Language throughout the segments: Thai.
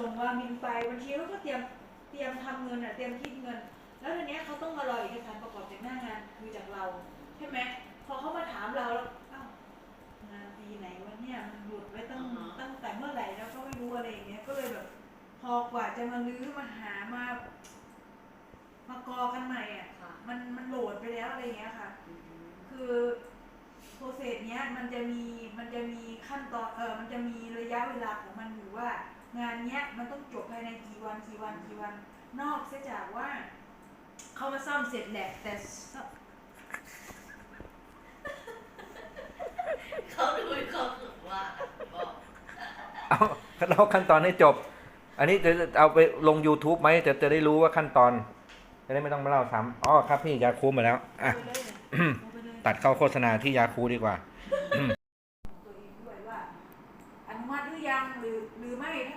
ส่งวามินไปบัญชีเขาก็เตรียมเตรียมทำเงินอะเตรียมคิดเงิน แล้วทีเนี้ยเขาต้องมารอเอกสารประกอบจากหน้างานคือจากเราใช่ไหมพอเขามาถามเราแล้วอ้าวงานปีไหนวะเนี่ยมันหลุดไว้ตั้งอ่าฮะตั้งแต่เมื่อไหร่แล้วก็ไม่รู้อะไรอย่างเงี้ยก็เลยแบบ พอกว่าจะมาลื้อมาหามามากอกันใหม่อะค่ะมันมันโหลดไปแล้วอะไรอย่างเงี้ยค่ะอืมคือโปรเซสเนี้ยมันจะมีมันจะมีขั้นตอนเออมันจะมีระยะเวลาของมันอยู่ว่า งานเนี้ยมันต้องจบภายในกี่วันกี่วันกี่วัน นอกเสียจากว่าเขามาซ่อมเสร็จแหละแต่ซ่อมเขาดูมีความสุขมากอะบอกเอาเล่าขั้นตอนให้จบ อันนี้จะเอาไปลง YouTube ไหมจะจะได้รู้ว่าขั้นตอน จะได้ไม่ต้องมาเล่าซ้ำอ๋อครับพี่ยาคูมาแล้วอะเอาไปเลยเอาไปเลยตัดเข้าโฆษณาที่ยาคูดีกว่า ของตัวเองด้วยว่า อนุมัติหรือยังหรือหรือไม่ถ้า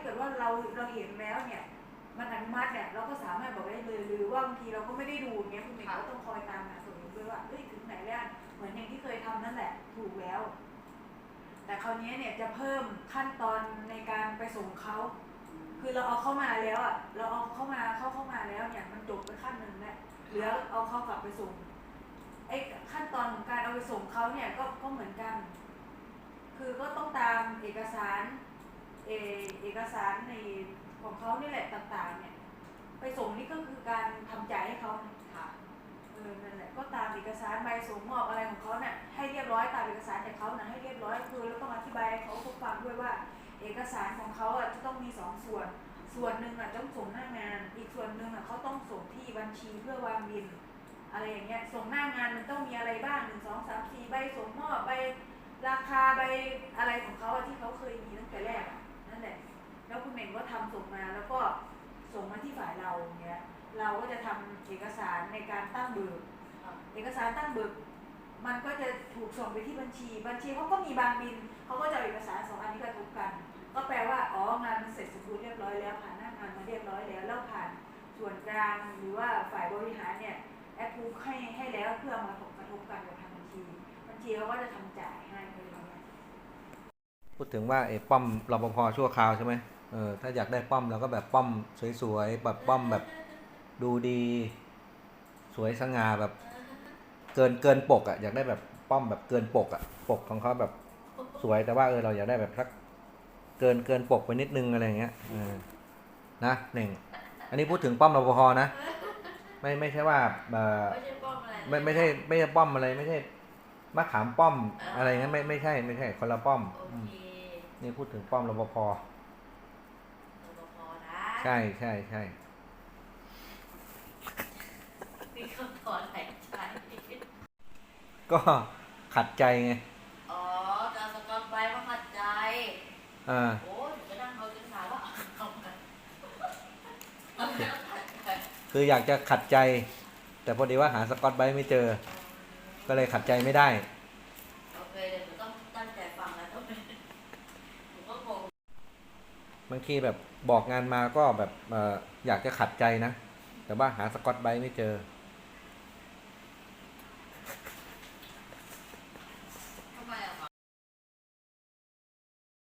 เราเราเห็นแล้วเนี่ยมันอนุมัติเนี่ยเราก็สามารถบอกได้เลยหรือว่าบางทีเราก็ไม่ได้ดูเงี้ยคุณเด็กก็ต้องคอยตามหาตัวเองด้วยว่าเอ้ยถึงไหนแล้วเหมือนอย่างที่เคยทำนั่นแหละถูกแล้ว แต่คราวนี้เนี่ยจะเพิ่มขั้นตอนในการไปส่งเขาคือเราเอาเข้ามาแล้วอะเราเอาเข้ามาเข้าเข้ามาแล้วเนี่ยมันจบไปขั้นหนึ่งแล้วเหลือเอาเขากลับไปส่งไอ้ขั้นตอนของการเอาไปส่งเขาเนี่ยก็ก็เหมือนกัน คือก็ต้องตามเอกสาร เอเอกสารในของเขานี่แหละต่างๆ เนี่ย ไปส่งนี่ก็คือการทำจ่ายให้เขาค่ะเออนั่นแหละก็ตามเอกสารใบส่งมอบอะไรของเขาเนี่ยให้เรียบร้อยตามเอกสารจากเขานะให้เรียบร้อยคือเราต้องอธิบายให้เขาทุกฟังด้วยว่า เอกสารของเขาอะจะต้องมีสองส่วน ส่วนหนึ่งอะต้องส่งหน้างาน อีกส่วนหนึ่งอะเขาต้องส่งที่บัญชีเพื่อวางบินอะไรอย่างเงี้ยส่งหน้างานมันต้องมีอะไรบ้างหนึ่งสองสามสี่ใบส่งมอบใบราคาใบอะไรของเขาอะที่เขาเคย อกสารในการตั้งเบิกเอกสารตั้งเบิกมันก็จะถูกส่งไปที่บัญชี บัญชีเขาก็มีบางบินเขาก็จะเอาเอกสารสองอันนี้กระทบกัน ก็แปลว่าอ๋องานมันเสร็จสมบูรณ์เรียบร้อยแล้วผ่านหน้างานมาเรียบร้อยแล้วแล้วผ่านส่วนกลางหรือว่าฝ่ายบริหารเนี่ยแอปพูให้ให้แล้วเพื่อมาถกกระทบกันกับทางบัญชี บัญชีเขาก็จะทำจ่ายให้เลยางเงี้ยพูดถึงว่าไอ้ป้อมรปภชั่วคราวใช่ไหมเออถ้าอยากได้ป้อมเราก็แบบป้อมสวยๆแบบป้อมแบบดูดี สวยสง่าแบบ เกินเกินปกอะ่ะอยากได้แบบป้อมแบบเกินปกอะ่ะปกของเขาแบบสวยแต่ว่าเออเราอยากได้แบบสักเกินเกินปกไปนิดนึงอะไรอย่างเงี้ยเออนะหนึ่งอันนี้พูดถึงป้อมรปภนะ ไม่ไม่ใช่ว่าเออไม่ใช่ป้อมอะไรไม่ไม่ใช่ไม่ใช่ป้อมอะไร ไม่ใช่มะขามป้อมอะไรเงี้ยไม่ไม่ใช่ไม่ใช่คนละป้อมโออืมเคนี่พูดถึงป้อมรปภรปภนะใช่ใช่ใช่ มีคำ ถอนหายใจก็ขัดใจไง อ๋อจะเอาสกอตไบรท์มาขัดใจ อ่า โอ้ยจะนั่งเขาจะถามว่าทำไมเอาไม่ต้องขัดใจคืออยากจะขัดใจ แต่พอดีว่าหาสกอตไบรท์ไม่เจอ ก็เลยขัดใจไม่ได้ โอเคเดี๋ยวหนูต้องตั้งใจฟังแล้วต้องหนูก็งงบางทีแบบบอกงานมาก็แบบเอออยากจะขัดใจนะ แต่ว่าหาสกอตไบรท์ไม่เจออ